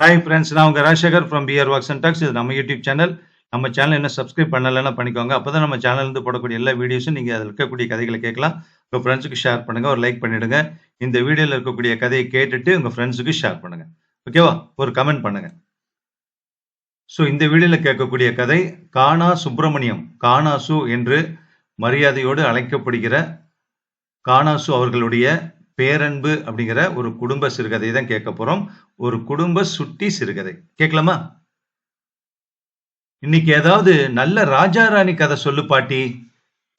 Hi friends நான் உங்கள் Rajasekar from PR works and talks இது நம்ம யூடியூப் சேனல் நம்ம சேனல் என்ன சப்ஸ்கிரைப் பண்ணலைன்னா பண்ணிக்கோங்க. அப்போ தான் நம்ம சேனல்லேருந்து போடக்கூடிய எல்லா வீடியோஸும் நீங்கள் அதில் இருக்கக்கூடிய கதைகளை கேட்கலாம். உங்கள் ஃப்ரெண்ட்ஸுக்கு ஷேர் பண்ணுங்கள் ஒரு லைக் பண்ணிவிடுங்க இந்த வீடியோவில் இருக்கக்கூடிய கதையை கேட்டுட்டு உங்கள் ஃப்ரெண்ட்ஸுக்கு ஷேர் பண்ணுங்கள் ஓகேவா ஒரு கமெண்ட் பண்ணுங்கள் ஸோ இந்த வீடியோவில் கேட்கக்கூடிய கதை கானா சுப்பிரமணியம் கானாசு என்று மரியாதையோடு அழைக்கப்படுகிற கானாசு அவர்களுடைய பேரன்பு அப்படிங்கிற ஒரு குடும்ப சிறுகதை தான் கேட்க போறோம். ஒரு குடும்ப சுட்டி சிறுகதை. கேட்கலாமா? இன்னைக்கு ஏதாவது நல்ல ராஜா ராணி கதை சொல்லு பாட்டி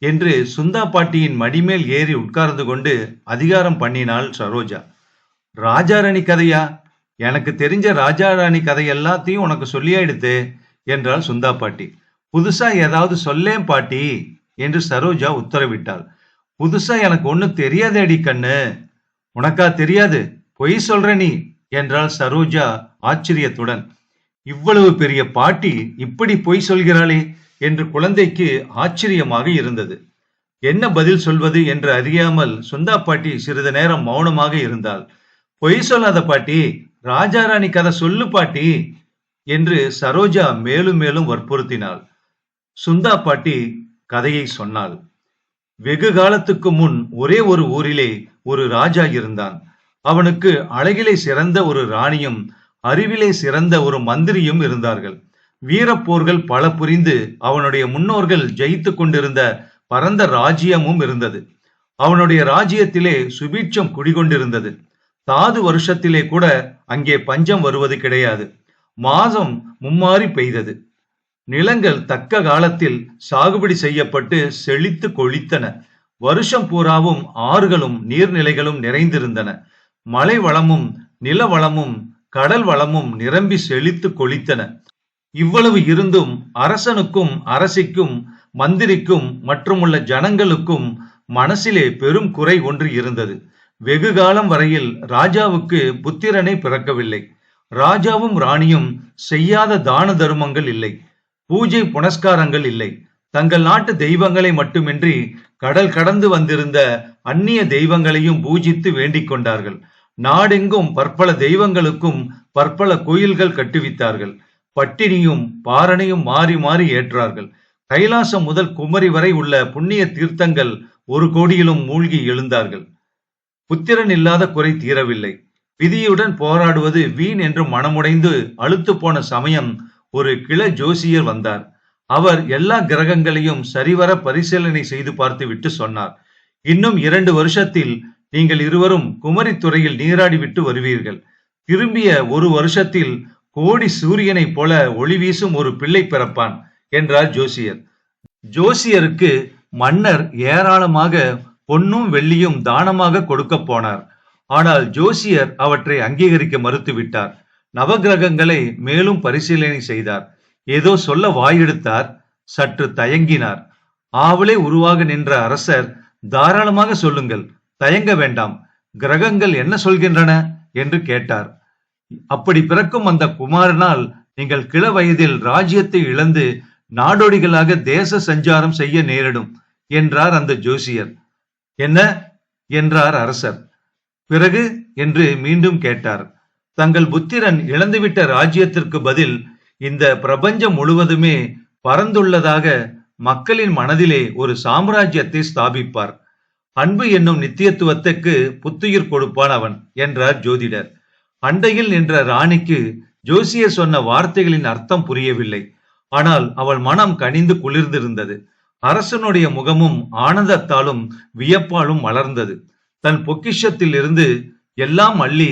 என்று சுந்தா பாட்டியின் மடிமேல் ஏறி உட்கார்ந்து கொண்டு அதிகாரம் பண்ணினாள் சரோஜா. ராஜா ராணி கதையா? எனக்கு தெரிஞ்ச ராஜா ராணி கதை எல்லாத்தையும் உனக்கு சொல்லியாயிடுத்து என்றாள் சுந்தா பாட்டி. புதுசா ஏதாவது சொல்லேன் பாட்டி என்று சரோஜா உத்தரவிட்டாள். புதுசா எனக்கு ஒன்னும் தெரியாதேடி கண்ணு. உனக்கா தெரியாது? பொய் சொல்ற நீ என்றாள் சரோஜா ஆச்சரியத்துடன். இவ்வளவு பெரிய பாட்டி இப்படி பொய் சொல்கிறாளே என்று குழந்தைக்கு ஆச்சரியமாக இருந்தது. என்ன பதில் சொல்வது என்று அறியாமல் சுந்தா பாட்டி சிறிது நேரம் மௌனமாக இருந்தாள். பொய் சொல்லாத பாட்டி ராஜாராணி கதை சொல்லு பாட்டி என்று சரோஜா மேலும் மேலும் வற்புறுத்தினாள். சுந்தா பாட்டி கதையை சொன்னாள். வெகு காலத்துக்கு முன் ஒரே ஒரு ஊரிலே ஒரு ராஜா இருந்தான். அவனுக்கு அழகிலே சிறந்த ஒரு ராணியும் அறிவிலே சிறந்த ஒரு மந்திரியும் இருந்தார்கள். வீரப்போர்கள் பல புரிந்து அவனுடைய முன்னோர்கள் ஜெயித்து கொண்டிருந்த பரந்த ராஜ்யமும் இருந்தது. அவனுடைய ராஜ்யத்திலே சுபீட்சம் குடிகொண்டிருந்தது. தாது வருஷத்திலே கூட அங்கே பஞ்சம் வருவது கிடையாது. மாதம் மும்மாறி பெய்தது. நிலங்கள் தக்க காலத்தில் சாகுபடி செய்யப்பட்டு செழித்து கொழித்தன வருஷம் பூராவும் ஆறுகளும் நீர்நிலைகளும் நிறைந்திருந்தன. மலை வளமும் நில வளமும் கடல் வளமும் நிரம்பி செழித்து கொளித்தன. இவ்வளவு இருந்தும் அரசனுக்கும் அரசிக்கும் மந்திரிக்கும் மற்றுமுள்ள ஜனங்களுக்கும் மனசிலே பெரும் குறை ஒன்று இருந்தது. வெகு காலம் வரையில் ராஜாவுக்கு புத்திரனை பிறக்கவில்லை. ராஜாவும் ராணியும் செய்யாத தான தருமங்கள் இல்லை. பூஜை புனஸ்காரங்கள் இல்லை. தங்கள் நாட்டு தெய்வங்களை மட்டுமின்றி கடல் கடந்து வந்திருந்த அந்நிய தெய்வங்களையும் பூஜித்து வேண்டிக் கொண்டார்கள். நாடெங்கும் பற்பல தெய்வங்களுக்கும் பற்பல கோயில்கள் கட்டுவித்தார்கள். பட்டினியும் பாரணையும் மாறி மாறி ஏற்றார்கள். கைலாசம் முதல் குமரி வரை உள்ள புண்ணிய தீர்த்தங்கள் ஒரு கோடியிலும் மூழ்கி எழுந்தார்கள். புத்திரன் இல்லாத குறை தீரவில்லை. விதியுடன் போராடுவது வீண் என்று மனமுடைந்து அழுத்து போன சமயம் ஒரு கிள ஜோசியர் வந்தார். அவர் எல்லா கிரகங்களையும் சரிவர பரிசீலனை செய்து பார்த்து விட்டு சொன்னார். இன்னும் இரண்டு வருஷத்தில் நீங்கள் இருவரும் குமரித்துறையில் நீராடி விட்டு வருவீர்கள். திரும்பிய ஒரு வருஷத்தில் கோடி சூரியனைப் போல ஒளி வீசும் ஒரு பிள்ளை பிறப்பான் என்றார் ஜோசியர். ஜோசியருக்கு மன்னர் ஏராளமாக பொன்னும் வெள்ளியும் தானமாக கொடுக்க போனார். ஆனால் ஜோசியர் அவற்றை அங்கீகரிக்க மறுத்துவிட்டார். நவகிரகங்களை மேலும் பரிசீலனை செய்தார். ஏதோ சொல்ல வாயெடுத்தார் சற்று தயங்கினார். ஆவலே உருவாக நின்ற அரசர் தாராளமாக சொல்லுங்கள் தயங்க வேண்டாம் கிரகங்கள் என்ன சொல்கின்றன? என்று கேட்டார். அப்படி பிறக்கும் அந்த குமாரனால் நீங்கள் கிள வயதில் ராஜ்யத்தை இழந்து நாடோடிகளாக தேச சஞ்சாரம் செய்ய நேரிடும் என்றார் அந்த ஜோசியர். என்ன? என்றார் அரசர். பிறகு? என்று மீண்டும் கேட்டார். தங்கள் புத்திரன் இழந்துவிட்ட ராஜ்யத்திற்கு பதில் இந்த பிரபஞ்சம் முழுவதுமே பறந்துள்ளதாக மக்களின் மனதிலே ஒரு சாம்ராஜ்யத்தை ஸ்தாபிப்பார். அன்பு என்னும் நித்தியத்துவத்துக்கு புத்துயிர் கொடுப்பான் அவன் என்றார் ஜோதிடர். அண்டையில் நின்ற ராணிக்கு ஜோசியர் சொன்ன வார்த்தைகளின் அர்த்தம் புரியவில்லை. ஆனால் அவள் மனம் கனிந்து குளிர்ந்திருந்தது. அரசனுடைய முகமும் ஆனந்தத்தாலும் வியப்பாலும் வளர்ந்தது தன் பொக்கிஷத்தில் இருந்து எல்லாம் அள்ளி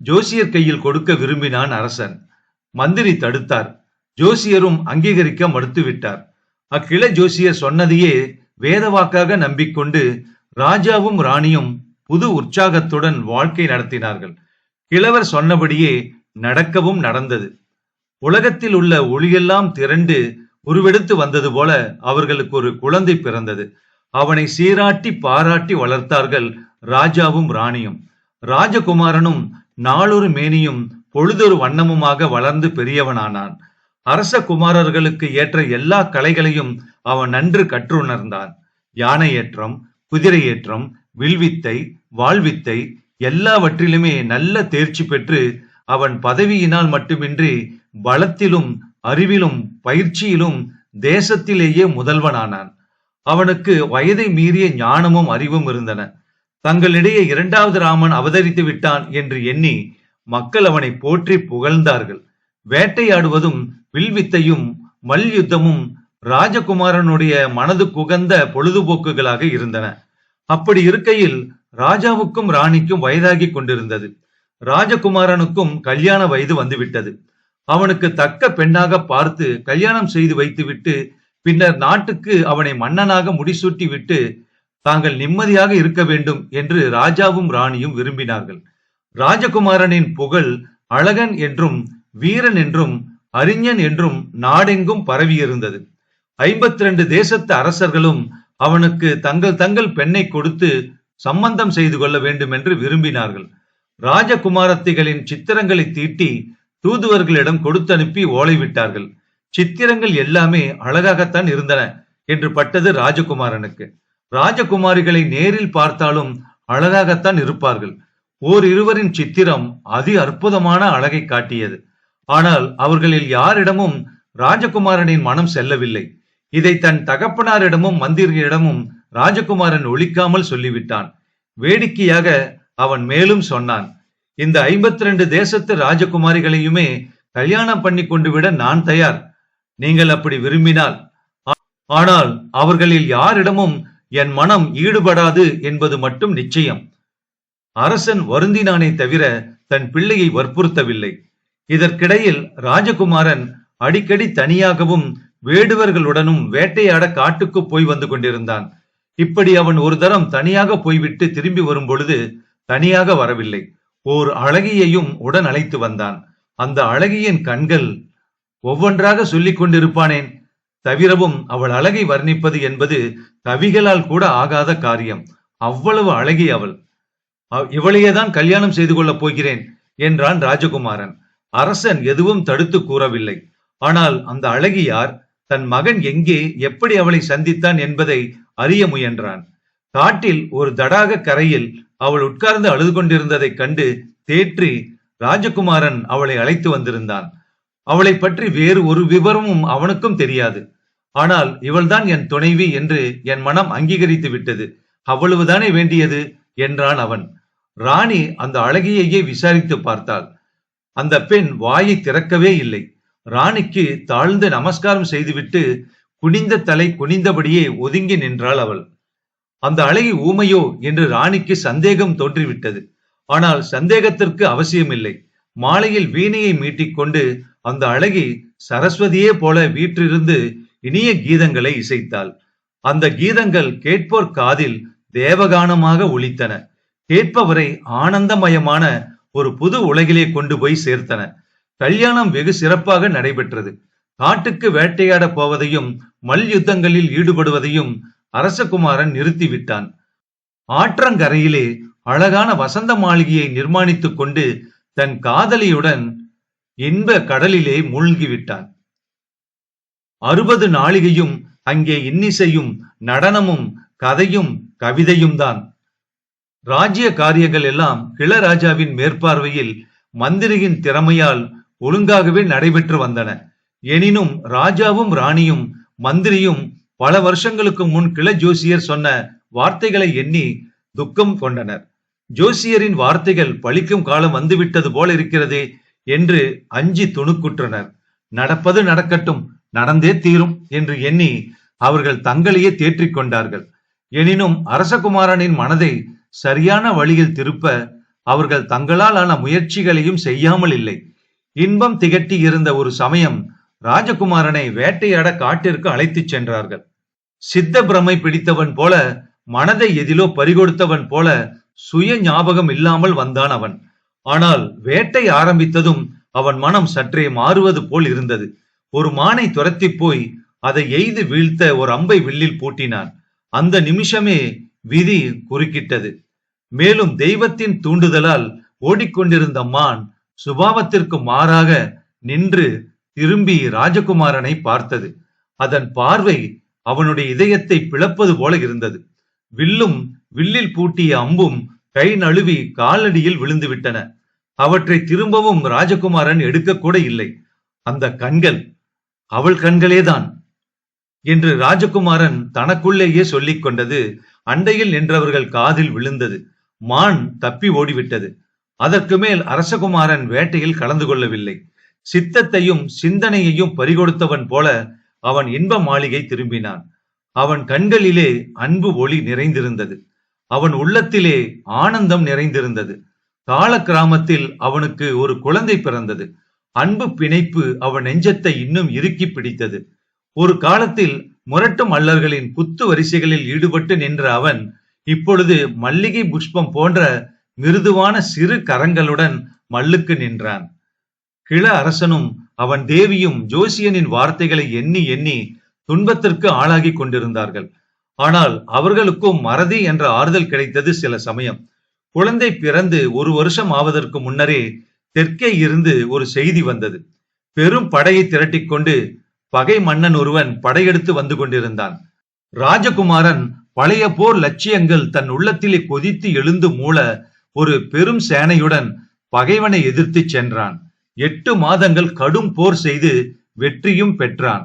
ஜோசியர் கையில் கொடுக்க விரும்பினான் அரசன். மந்திரி தடுத்தார். ஜோசியரும் அங்கீகரிக்க மறுத்துவிட்டார். அக்கிளை ஜோசியர் சொன்னதையே வேதவாக்காக நம்பிக்கொண்டு ராஜாவும் ராணியும் புது உற்சாகத்துடன் வாழ்க்கை நடத்தினார்கள். கிழவர் சொன்னபடியே நடக்கவும் நடந்தது. உலகத்தில் உள்ள ஒளியெல்லாம் திரண்டு உருவெடுத்து வந்தது போல அவர்களுக்கு ஒரு குழந்தை பிறந்தது. அவனை சீராட்டி பாராட்டி வளர்த்தார்கள் ராஜாவும் ராணியும். ராஜகுமாரனும் நாளொரு மேனியும் பொழுதொரு வண்ணமுமாக வளர்ந்து பெரியவனானான். அரச குமாரர்களுக்கு ஏற்ற எல்லா கலைகளையும் அவன் நன்று கற்றுணர்ந்தான். யானை ஏற்றம் குதிரை ஏற்றம் வில்வித்தை வாழ்வித்தை எல்லாவற்றிலுமே நல்ல தேர்ச்சி பெற்று அவன் பதவியினால் மட்டுமின்றி பலத்திலும் அறிவிலும் பயிற்சியிலும் தேசத்திலேயே முதல்வனானான். அவனுக்கு வயதை மீறிய ஞானமும் அறிவும் இருந்தன. தங்களிடையே இரண்டாவது ராமன் அவதரித்து விட்டான் என்று எண்ணி மக்கள் அவனை போற்றி புகழ்ந்தார்கள். வேட்டையாடுவதும் வில்வித்தையும் மல்யுத்தமும் ராஜகுமாரனுடைய மனது குகந்த பொழுதுபோக்குகளாக இருந்தன. அப்படி இருக்கையில் ராஜாவுக்கும் ராணிக்கும் வயதாகி கொண்டிருந்தது. ராஜகுமாரனுக்கும் கல்யாண வயது வந்துவிட்டது. அவனுக்கு தக்க பெண்ணாக பார்த்து கல்யாணம் செய்து வைத்துவிட்டு பின்னர் நாட்டுக்கு அவனை மன்னனாக முடிசூட்டி விட்டு தாங்கள் நிம்மதியாக இருக்க வேண்டும் என்று ராஜாவும் ராணியும் விரும்பினார்கள். ராஜகுமாரனின் புகழ் அழகன் என்றும் வீரன் என்றும் அறிஞன் என்றும் நாடெங்கும் பரவியிருந்தது. ஐம்பத்தி ரெண்டு தேசத்து அரசர்களும் அவனுக்கு தங்கள் தங்கள் பெண்ணை கொடுத்து சம்பந்தம் செய்து கொள்ள வேண்டும் என்று விரும்பினார்கள். ராஜகுமாரத்திகளின் சித்திரங்களை தீட்டி தூதுவர்களிடம் கொடுத்தனுப்பி ஓலை விட்டார்கள் சித்திரங்கள் எல்லாமே அழகாகத்தான் இருந்தன என்று பட்டது ராஜகுமாரனுக்கு. ராஜகுமாரிகளை நேரில் பார்த்தாலும் அழகாகத்தான் இருப்பார்கள். ஓர் இருவரின் சித்திரம் அதி அற்புதமான அழகை காட்டியது. ஆனால் அவர்களில் யாரிடமும் ராஜகுமாரனின் மனம் செல்லவில்லை. இதை தன் தகப்பனாரிடமும் மந்திரியிடமும் ராஜகுமாரன் ஒழிக்காமல் சொல்லிவிட்டான். வேடிக்கையாக அவன் மேலும் சொன்னான் இந்த ஐம்பத்தி ரெண்டு தேசத்து ராஜகுமாரிகளையுமே கல்யாணம் பண்ணி கொண்டு விட நான் தயார். நீங்கள் அப்படி விரும்பினால் ஆனால் அவர்களில் யாரிடமும் என் மனம் ஈடுபடாது என்பது மட்டும் நிச்சயம். அரசன் வருந்தினானே தவிர தன் பிள்ளையை வற்புறுத்தவில்லை. இதற்கிடையில் ராஜகுமாரன் அடிக்கடி தனியாகவும் வேடுவர்களுடனும் வேட்டையாட காட்டுக்கு போய் வந்து கொண்டிருந்தான். இப்படி அவன் ஒரு தரம் தனியாக போய்விட்டு திரும்பி வரும் பொழுது தனியாக வரவில்லை. ஓர் அழகியையும் உடன் அழைத்து வந்தான். அந்த அழகியின் கண்கள் ஒவ்வொன்றாக சொல்லிக் கொண்டிருப்பானேன் தவிரவும் அவள் அழகை வர்ணிப்பது என்பது கவிகளால் கூட ஆகாத காரியம். அவ்வளவு அழகி அவள். இவளையேதான் கல்யாணம் செய்து கொள்ளப் போகிறேன் என்றான் ராஜகுமாரன். அரசன் எதுவும் தடுத்து கூறவில்லை. ஆனால் அந்த அழகியார் தன் மகன் எங்கே எப்படி அவளை சந்தித்தான் என்பதை அறிய முயன்றான். காட்டில் ஒரு தடாக கரையில் அவள் உட்கார்ந்து அழுது கொண்டிருந்ததைக் கண்டு தேற்றி ராஜகுமாரன் அவளை அழைத்து வந்திருந்தான். அவளை பற்றி வேறு ஒரு விவரமும் அவனுக்கும் தெரியாது. ஆனால் இவள்தான் என் துணைவி என்று என் மனம் அங்கீகரித்து விட்டது. அவ்வளவுதானே வேண்டியது? என்றான் அவன். ராணி அந்த அழகியையே விசாரித்து பார்த்தாள். அந்த பெண் வாயை திறக்கவே இல்லை. ராணிக்கு தாழ்ந்து நமஸ்காரம் செய்துவிட்டு குனிந்த தலை குனிந்தபடியே ஒதுங்கி நின்றாள் அவள். அந்த அழகி ஊமையோ என்று ராணிக்கு சந்தேகம் தோன்றிவிட்டது. ஆனால் சந்தேகத்திற்கு அவசியமில்லை. மாலையில் வீணையை மீட்டிக்கொண்டு அந்த அழகி சரஸ்வதியே போல வீற்றிருந்து இனிய கீதங்களை இசைத்தாள். அந்த கீதங்கள் கேட்போர் காதில் தேவகானமாக ஒலித்தன. கேட்பவரை ஆனந்தமயமான ஒரு புது உலகிலே கொண்டு போய் சேர்த்தன. கல்யாணம் வெகு சிறப்பாக நடைபெற்றது. காட்டுக்கு வேட்டையாட போவதையும் மல்யுத்தங்களில் ஈடுபடுவதையும் அரசகுமாரன் நிறுத்திவிட்டான். ஆற்றங்கரையிலே அழகான வசந்த மாளிகையை நிர்மாணித்துக் கொண்டு தன் காதலியுடன் இன்ப கடலிலே மூழ்கிவிட்டான். அறுபது நாளிகையும் அங்கே இன்னிசையும் நடனமும் கதையும் கவிதையும் தான் ராஜ்ய காரியங்கள் எல்லாம் கிளராஜாவின் மேற்பார்வையில் மந்திரியின் திறமையால் ஒழுங்காகவே நடைபெற்று வந்தன. எனினும் ராஜாவும் ராணியும் மந்திரியும் பல வருஷங்களுக்கு முன் கிள ஜோசியர் சொன்ன வார்த்தைகளை எண்ணி துக்கம் கொண்டனர். ஜோசியரின் வார்த்தைகள் பழிக்கும் காலம் வந்துவிட்டது போல இருக்கிறதே என்று அஞ்சி துணுக்குற்றனர். நடப்பது நடக்கட்டும் நடந்தே தீரும் என்று எண்ணி அவர்கள் தங்களையே தேற்றிக் கொண்டார்கள். எனினும் அரசகுமாரனின் மனதை சரியான வழியில் திருப்ப அவர்கள் தங்களால் ஆன முயற்சிகளையும் செய்யாமல் இல்லை. இன்பம் திகட்டி இருந்த ஒரு சமயம் ராஜகுமாரனை வேட்டையாட காட்டிற்கு அழைத்துச் சென்றார்கள். சித்த பிரமை பிடித்தவன் போல மனதை எதிலோ பறிகொடுத்தவன் போல சுய ஞாபகம் இல்லாமல் வந்தான் அவன். ஆனால் வேட்டை ஆரம்பித்ததும் அவன் மனம் சற்றே மாறுவது போல் இருந்தது. ஒரு மானை துரத்தி போய் அதை எய்து வீழ்த்த ஒரு அம்பை வில்லில் பூட்டினான். அந்த நிமிஷமே விதி குறுக்கிட்டது. மேலும் தெய்வத்தின் தூண்டுதலால் ஓடிக்கொண்டிருந்த மான் சுபாவத்திற்கு மாறாக நின்று திரும்பி ராஜகுமாரனை பார்த்தது. அதன் பார்வை அவனுடைய இதயத்தை பிளப்பது போல இருந்தது. வில்லும் வில்லில் பூட்டிய அம்பும் கை நழுவி காலடியில் விழுந்து விட்டன அவற்றை திரும்பவும் ராஜகுமாரன் எடுக்கக்கூட இல்லை. அந்த கண்கள் அவள் கண்களேதான் என்று ராஜகுமாரன் தனக்குள்ளேயே சொல்லிக் கொண்டது. அண்டையில் நின்றவர்கள் காதில் விழுந்தது. மான் தப்பி ஓடிவிட்டது. அதற்கு மேல் அரசகுமாரன் வேட்டையில் கலந்து கொள்ளவில்லை. சித்தத்தையும் சிந்தனையையும் பறிகொடுத்தவன் போல அவன் இன்ப மாளிகை திரும்பினான். அவன் கண்களிலே அன்பு ஒளி நிறைந்திருந்தது. அவன் உள்ளத்திலே ஆனந்தம் நிறைந்திருந்தது. தாள கிராமத்தில் அவனுக்கு ஒரு குழந்தை பிறந்தது. அன்பு பிணைப்பு அவன் நெஞ்சத்தை இன்னும் இறுக்கி பிடித்தது. ஒரு காலத்தில் முரட்டு மல்லர்களின் குத்து வரிசைகளில் ஈடுபட்டு நின்ற அவன் இப்பொழுது மல்லிகை புஷ்பம் போன்ற மிருதுவான சிறு கரங்களுடன் மல்லுக்கு நின்றான். கிழ அரசனும் அவன் தேவியும் ஜோசியனின் வார்த்தைகளை எண்ணி எண்ணி துன்பத்திற்கு ஆளாகி கொண்டிருந்தார்கள். ஆனால் அவர்களுக்கும் மறதி என்ற ஆறுதல் கிடைத்தது சில சமயம். குழந்தை பிறந்து ஒரு வருஷம் ஆவதற்கு முன்னரே தெற்கே இருந்து ஒரு செய்தி வந்தது. பெரும் படையை திரட்டிக்கொண்டு பகை மன்னன் ஒருவன் படையெடுத்து வந்து கொண்டிருந்தான். ராஜகுமாரன் பழைய போர் லட்சியங்கள் தன் உள்ளத்திலே கொதித்து எழுந்து மூல ஒரு பெரும் சேனையுடன் பகைவனை எதிர்த்து சென்றான். எட்டு மாதங்கள் கடும் போர் செய்து வெற்றியும் பெற்றான்.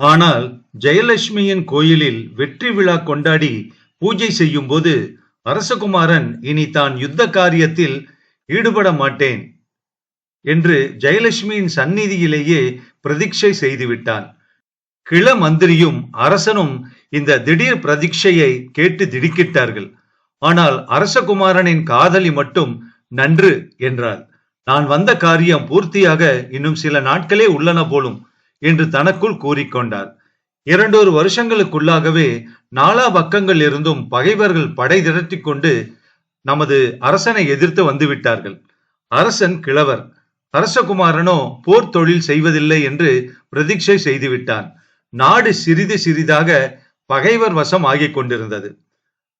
ஆனால் ஜெயலட்சுமியின் கோயிலில் வெற்றி விழா கொண்டாடி பூஜை செய்யும் போது அரசகுமாரன் இனி தான் யுத்த காரியத்தில் ஈடுபட மாட்டேன் என்று ஜெயலட்சுமியின் சந்நிதியிலேயே பிரதீட்சை செய்துவிட்டான். கிள மந்திரியும் அரசனும் இந்த திடீர் பிரதீட்சையை கேட்டு திடுக்கிட்டார்கள். ஆனால் அரசகுமாரனின் காதலி மட்டும் நன்று என்றாள். நான் வந்த காரியம் பூர்த்தியாக இன்னும் சில நாட்களே உள்ளன போலும் என்று தனக்குள் கூறிக்கொண்டார். இரண்டொரு வருஷங்களுக்குள்ளாகவே நாலா பக்கங்கள் இருந்தும் பகைவர்கள் படை திரட்டி கொண்டு நமது அரசனை எதிர்த்து வந்துவிட்டார்கள். அரசன் கிழவர். அரசகுமாரனோ போர் தொழில் செய்வதில்லை என்று பிரதீட்சை செய்துவிட்டான். நாடு சிறிது சிறிதாக பகைவர் வசம் ஆகிக் கொண்டிருந்தது.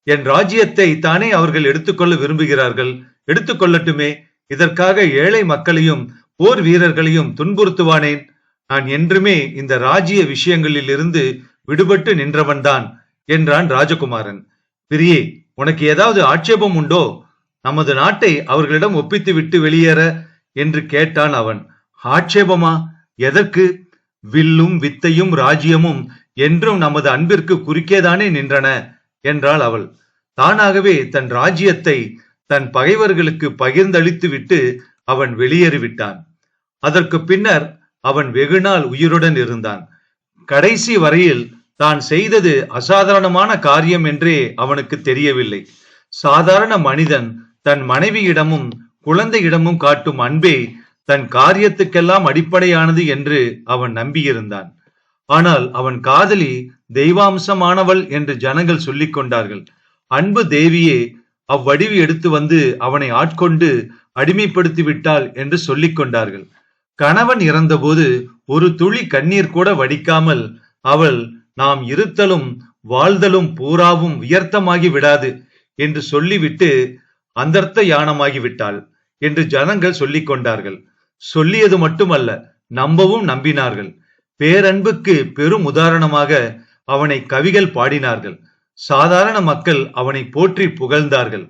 என் ராஜ்யத்தை தானே அவர்கள் எடுத்துக்கொள்ள விரும்புகிறார்கள். எடுத்துக்கொள்ளட்டுமே. இதற்காக ஏழை மக்களையும் போர் வீரர்களையும் துன்புறுத்துவானேன். நான் என்றுமே இந்த ராஜ்ய விஷயங்களில் இருந்து விடுபட்டு நின்றவன்தான் என்றான் ராஜகுமாரன். பிரியே உனக்கு ஏதாவது ஆட்சேபம் உண்டோ? நமது நாட்டை அவர்களிடம் ஒப்பித்து விட்டு வெளியேற என்று கேட்டான் அவன். ஆட்சேபமா? எதற்கு? வில்லும் வித்தையும் ராஜ்யமும் என்றும் நமது அன்பிற்கு குறுக்கேதானே நின்றன? என்றாள் அவள். தானாகவே தன் ராஜ்யத்தை தன் பகைவர்களுக்கு பகிர்ந்தளித்து விட்டு அவன் வெளியேறிவிட்டான். அதற்கு பின்னர் அவன் வெகுநாள் உயிருடன் இருந்தான். கடைசி வரையில் தான் செய்தது அசாதாரணமான காரியம் என்றே அவனுக்கு தெரியவில்லை. சாதாரண மனிதன் தன் மனைவியிடமும் குழந்தையிடமும் காட்டும் அன்பே தன் காரியத்துக்கெல்லாம் அடிப்படையானது என்று அவன் நம்பியிருந்தான். ஆனால் அவன் காதலி தெய்வாம்சமானவள் என்று ஜனங்கள் சொல்லிக் கொண்டார்கள். அன்பு தேவியே அவ்வடிவு எடுத்து வந்து அவனை ஆட்கொண்டு அடிமைப்படுத்தி விட்டாள் என்று சொல்லிக் கொண்டார்கள். கணவன் இறந்தபோது ஒரு துளி கண்ணீர் கூட வடிக்காமல் அவள் நாம் இருத்தலும் வாழ்தலும் பூராவும் வியர்த்தமாகி விடாது என்று சொல்லிவிட்டு அந்தர்த்த யானமாகி விட்டாள் என்று ஜனங்கள் சொல்லிக் கொண்டார்கள். சொல்லியது மட்டுமல்ல நம்பவும் நம்பினார்கள். பேரன்புக்கு பெரும் உதாரணமாக அவனை கவிகள் பாடினார்கள். சாதாரண மக்கள் அவனை போற்றி புகழ்ந்தார்கள்.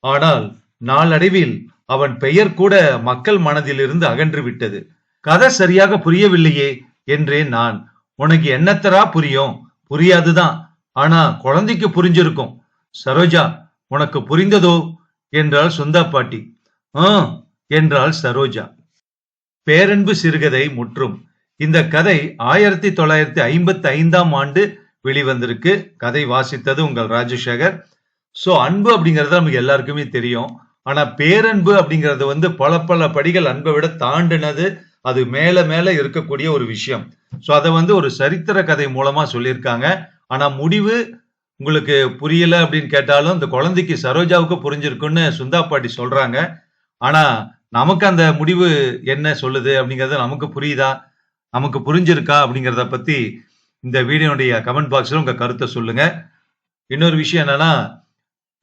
ஆனால் நாளடைவில் அவன் பெயர் கூட மக்கள் மனதிலிருந்து அகன்று விட்டது. கதை சரியாக புரியவில்லையே என்றேன் நான் உனக்கு என்னத்தரா புரியும்? புரியாதுதான். ஆனா குழந்தைக்கு புரிஞ்சிருக்கும். சரோஜா உனக்கு புரிந்ததோ? என்றாள் சுந்தா பாட்டி ஆ என்றாள் சரோஜா. பேரன்பு சிறுகதை முற்றும். இந்த கதை ஆயிரத்தி தொள்ளாயிரத்தி ஐம்பத்தி ஐந்தாம் ஆண்டு வெளிவந்திருக்கு. கதை வாசித்தது உங்கள் ராஜசேகர். சோ அன்பு அப்படிங்கிறது நமக்கு எல்லாருக்குமே தெரியும். ஆனா பேரன்பு அப்படிங்கிறது வந்து பல பல படிகள் அன்பை விட தாண்டினது அது மேல மேல இருக்கக்கூடிய ஒரு விஷயம். சோ அதை வந்து ஒரு சரித்திர கதை மூலமா சொல்லியிருக்காங்க. ஆனா முடிவு உங்களுக்கு புரியல அப்படின்னு கேட்டாலும் இந்த குழந்தைக்கு சரோஜாவுக்கு புரிஞ்சிருக்குன்னு சுந்தா பாட்டி சொல்றாங்க. ஆனா நமக்கு அந்த முடிவு என்ன சொல்லுது அப்படிங்கறது நமக்கு புரியுதா? நமக்கு புரிஞ்சிருக்கா அப்படிங்கிறத பத்தி இந்த வீடியோனுடைய கமெண்ட் பாக்ஸ்ல உங்க கருத்தை சொல்லுங்க. இன்னொரு விஷயம் என்னன்னா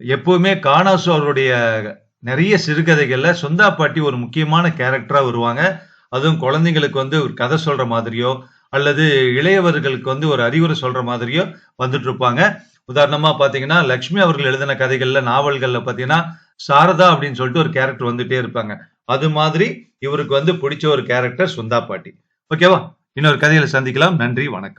எப்பவுமே காணாசு அவருடைய நிறைய சிறுகதைகள்ல சொந்தா பாட்டி ஒரு முக்கியமான கேரக்டரா வருவாங்க. அதுவும் குழந்தைங்களுக்கு வந்து ஒரு கதை சொல்ற மாதிரியோ அல்லது இளையவர்களுக்கு வந்து ஒரு அறிவுரை சொல்ற மாதிரியோ வந்துட்டு இருப்பாங்க. உதாரணமா பாத்தீங்கன்னா லக்ஷ்மி அவர்கள் எழுதின கதைகள்ல நாவல்கள்ல பாத்தீங்கன்னா சாரதா அப்படின்னு சொல்லிட்டு ஒரு கேரக்டர் வந்துட்டே இருப்பாங்க. அது மாதிரி இவருக்கு வந்து பிடிச்ச ஒரு கேரக்டர் சுந்தா பாட்டி. ஓகேவா? இன்னொரு கதையில சந்திக்கலாம். நன்றி வணக்கம்.